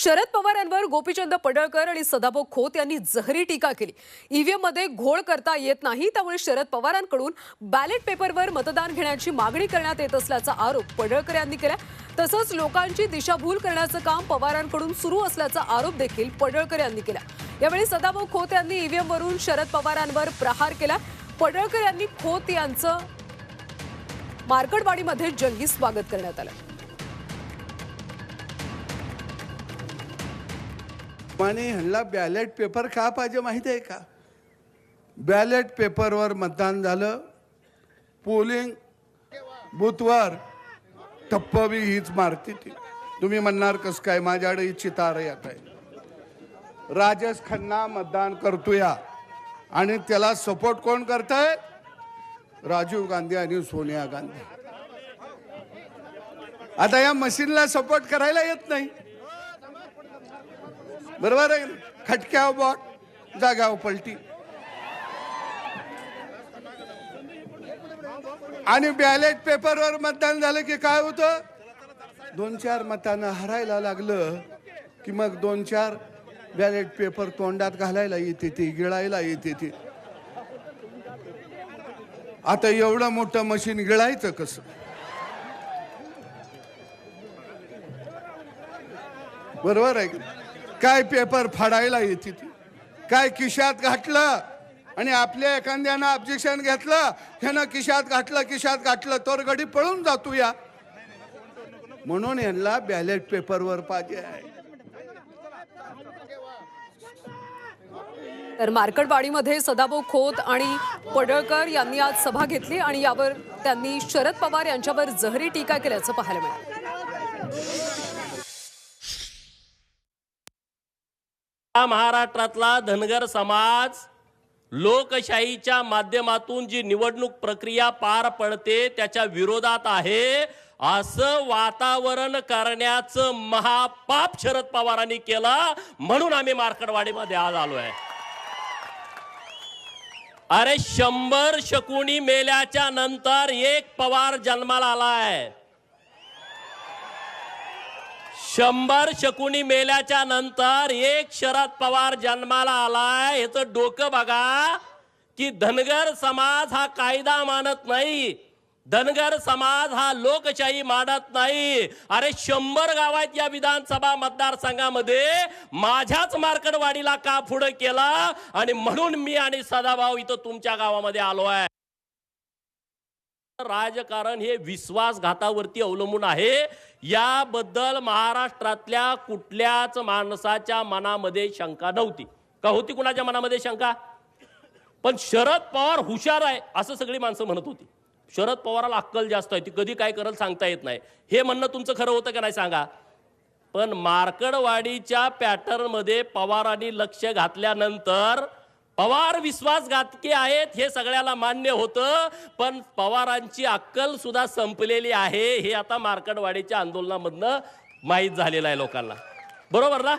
शरद पवारांवर गोपीचंद पडळकर आणि सदाभाऊ खोत यांनी जहरी टीका केली. ईव्हीएममध्ये घोळ करता येत नाही त्यामुळे शरद पवारांकडून बॅलेट पेपरवर मतदान घेण्याची मागणी करण्यात येत असल्याचा आरोप पडळकर यांनी केला. तसंच लोकांची दिशाभूल करण्याचं काम पवारांकडून सुरू असल्याचा आरोप देखील पडळकर यांनी केला. यावेळी सदाभाऊ खोत यांनी ईव्हीएम वरून शरद पवारांवर प्रहार केला. पडळकर यांनी खोत यांचं मार्कडवाडीमध्ये जंगी स्वागत करण्यात आलं. माने ह्यांना बॅलेट पेपर का पाहिजे माहिती आहे का? बॅलेट पेपरवर मतदान झालं. पोलिंग बूथवर टप्प बी हीच मारती ती. तुम्ही म्हणणार कस काय? माझ्याकडे ही चितार येत आहे. राजेश खन्ना मतदान करतोया. आणि त्याला सपोर्ट कोण करताय? राजीव गांधी आणि सोनिया गांधी. आता या मशीनला सपोर्ट करायला येत नाही. बरोबर आहे खटक्याव बॉट जागाव पलटी. आणि बॅलेट पेपरवर मतदान झालं की काय होतं? दोन चार मतांना हरायला लागलं की मग दोन चार बॅलेट पेपर तोंडात घालायला येते ते गिळायला येते ते. आता एवढं मोठं मशीन गिळायचं कसं? बरोबर आहे काय पेपर फाडायला येते ती? काय किशात घातलं आणि आपल्या एखाद्यानं ऑब्जेक्शन घेतलं ह्यानं किशात घातलं किशात घातलं तर गडी पळून जातो या. म्हणून यांना बॅलेट पेपरवर पाहिजे आहे. तर मार्कडवाडीमध्ये सदाभाऊ खोत आणि पडळकर यांनी आज सभा घेतली आणि यावर त्यांनी शरद पवार यांच्यावर जहरी टीका केल्याचं पाहायला मिळालं. महाराष्ट्रातला धनगर समाज लोकशाहीच्या माध्यमातून जी निवडणूक प्रक्रिया पार पडते त्याच्या विरोधात आहे. असं वातावरण करण्याचं महापाप शरद पवारांनी केला म्हणून आम्ही मार्कडवाडीमध्ये आज आलोय. अरे शंभर शकुनी मेल्याच्या नंतर एक पवार जन्माला आलाय. शंभर शकुनी मेल्याच्या नंतर एक शरद पवार जन्माला आलाय. याचं डोकं बघा की धनगर समाज हा कायदा मानत नाही. धनगर समाज हा लोकशाही मानत नाही. अरे शंभर गावात या विधानसभा मतदारसंघामध्ये माझ्याच मार्कडवाडीला का पुढं केला? आणि म्हणून मी आणि सदाभाऊ इथं तुमच्या गावामध्ये आलो आहे. राजकारण हे विश्वासघातावरती अवलंबून आहे. याबद्दल महाराष्ट्रातल्या कुठल्याच माणसाच्या मनामध्ये शंका नव्हती. का होती कुणाच्या मनामध्ये शंका? पण शरद पवार हुशार आहे असं सगळी माणसं म्हणत होती. शरद पवाराला अक्कल जास्त आहे ती कधी काय करल सांगता येत नाही. हे म्हणणं तुमचं खरं होतं का नाही सांगा? पण मार्कडवाडीच्या पॅटर्नमध्ये पवारांनी लक्ष घातल्यानंतर पवार विश्वासघातकी आहेत हे सगळ्याला मान्य होतं पण पवारांची अक्कल सुद्धा संपलेली आहे हे आता मार्कडवाडीच्या आंदोलनामधनं माहीत झालेलं आहे लोकांना. बरोबर ना?